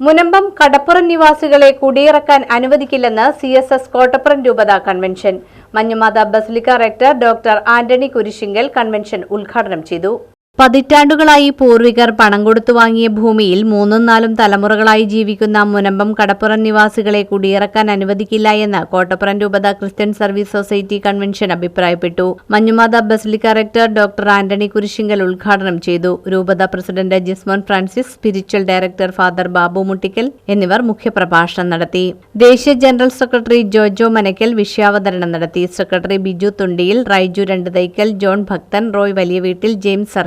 മുനമ്പം കടപ്പുറം നിവാസികളെ കുടിയിറക്കാൻ അനുവദിക്കില്ലെന്ന് C S S Kottappuram രൂപത convention. Manjumatha basilica rector doctor Antony Kurisinkal convention ഉദ്ഘാടനം ചെയ്തു. പതിറ്റാണ്ടുകളായി പൂർവികർ പണം കൊടുത്തു വാങ്ങിയ ഭൂമിയിൽ മൂന്നും നാലും തലമുറകളായി ജീവിക്കുന്ന മുനമ്പം കടപ്പുറം നിവാസികളെ കുടിയിറക്കാൻ അനുവദിക്കില്ല എന്ന് കോട്ടപ്പുറം രൂപത ക്രിസ്ത്യൻ സർവീസ് സൊസൈറ്റി കൺവെൻഷൻ അഭിപ്രായപ്പെട്ടു. Manjumatha basilica rector doctor Antony Kurisinkal ഉദ്ഘാടനം ചെയ്തു. രൂപത president Jismon Francis spiritual director father Babu Muttikkal എന്നിവർ മുഖ്യപ്രഭാഷണം നടത്തി. ദേശീയ ജനറൽ സെക്രട്ടറി ജോജോ മനക്കൽ വിഷയാവതരണം നടത്തി. സെക്രട്ടറി ബിജു തുണ്ടിയിൽ റൈജു രണ്ട് തൈക്കൽ ജോൺ ഭക്തൻ Roy Valiya Veettil James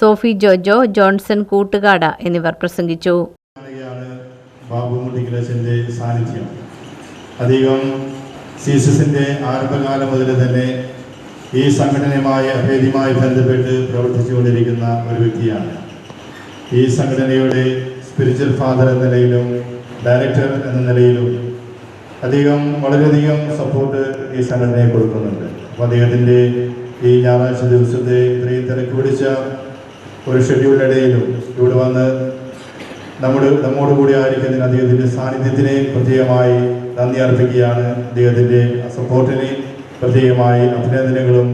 Sophie Jojo Johnson Koottukada എന്നിവർ പ്രസംഗിച്ചു. ആരംഭകാലം മുതൽ തന്നെ ഈ സംഘടനയുമായി അഭേദ്യമായി ബന്ധപ്പെട്ട് പ്രവർത്തിച്ചുകൊണ്ടിരിക്കുന്ന ഒരു വ്യക്തിയാണ്. ഈ സംഘടനയുടെ സ്പിരിച്വൽ ഫാദർ എന്ന നിലയിലും ഡയറക്ടർ എന്ന നിലയിലും അധികം വളരെയധികം സപ്പോർട്ട് ഈ സംഘടനയെ കൊടുക്കുന്നുണ്ട്. അപ്പോൾ അദ്ദേഹത്തിന്റെ ഈ ഞായറാഴ്ച ദിവസത്തെ ഇത്രയും തിരക്ക് പിടിച്ച ഒരു ഷെഡ്യൂളിനിടയിലും ഇവിടെ വന്ന് നമ്മുടെ നമ്മോട് കൂടി ആയിരിക്കുന്നതിന് അദ്ദേഹത്തിന്റെ സാന്നിധ്യത്തിനെയും പ്രത്യേകമായി നന്ദി അർപ്പിക്കുകയാണ്. അദ്ദേഹത്തിന്റെ സപ്പോർട്ടിനെയും പ്രത്യേകമായി അഭിനന്ദനങ്ങളും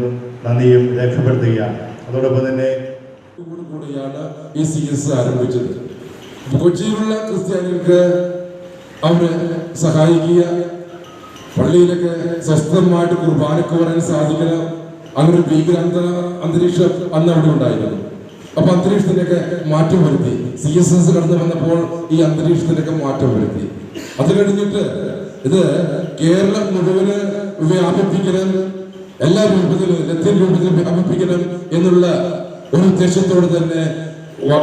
നന്ദിയും രേഖപ്പെടുത്തുകയാണ്. അതോടൊപ്പം തന്നെ കൂടിയാണ് ഈ സി എസ് ആരംഭിച്ചത്. കൊച്ചിയിലുള്ള ക്രിസ്ത്യാനികൾക്ക് അവരെ സഹായിക്കുക പള്ളിയിലൊക്കെ സ്വസ്ഥമായിട്ട് കുർബാനക്ക് പറയാൻ സാധിക്കണം. അങ്ങനെ ഒരു അന്തരീക്ഷം അന്ന് അവിടെ ഉണ്ടായിരുന്നു. അപ്പൊ അന്തരീക്ഷത്തിന്റെയൊക്കെ മാറ്റം വരുത്തി. സി എസ് എസ് കടന്നു വന്നപ്പോൾ ഈ അന്തരീക്ഷത്തിന്റെയൊക്കെ മാറ്റം വരുത്തി. അത് കഴിഞ്ഞിട്ട് ഇത് കേരളം മുഴുവൻ വ്യാപിപ്പിക്കണം എല്ലാ രൂപത്തിലും ലത്തീൻ രൂപത്തിൽ വ്യാപിപ്പിക്കണം എന്നുള്ള ഒരു ഉദ്ദേശത്തോടെ തന്നെ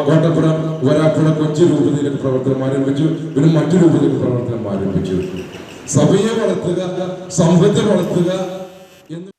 കോട്ടപ്പുറം വരാപ്പുഴ കൊച്ചി രൂപത്തിലേക്ക് പ്രവർത്തനം ആരംഭിച്ചു. പിന്നെ മറ്റു രൂപത്തിലേക്ക് പ്രവർത്തനം ആരംഭിച്ചു. സഭയെ വളർത്തുക സമൂഹത്തെ വളർത്തുക എന്ന്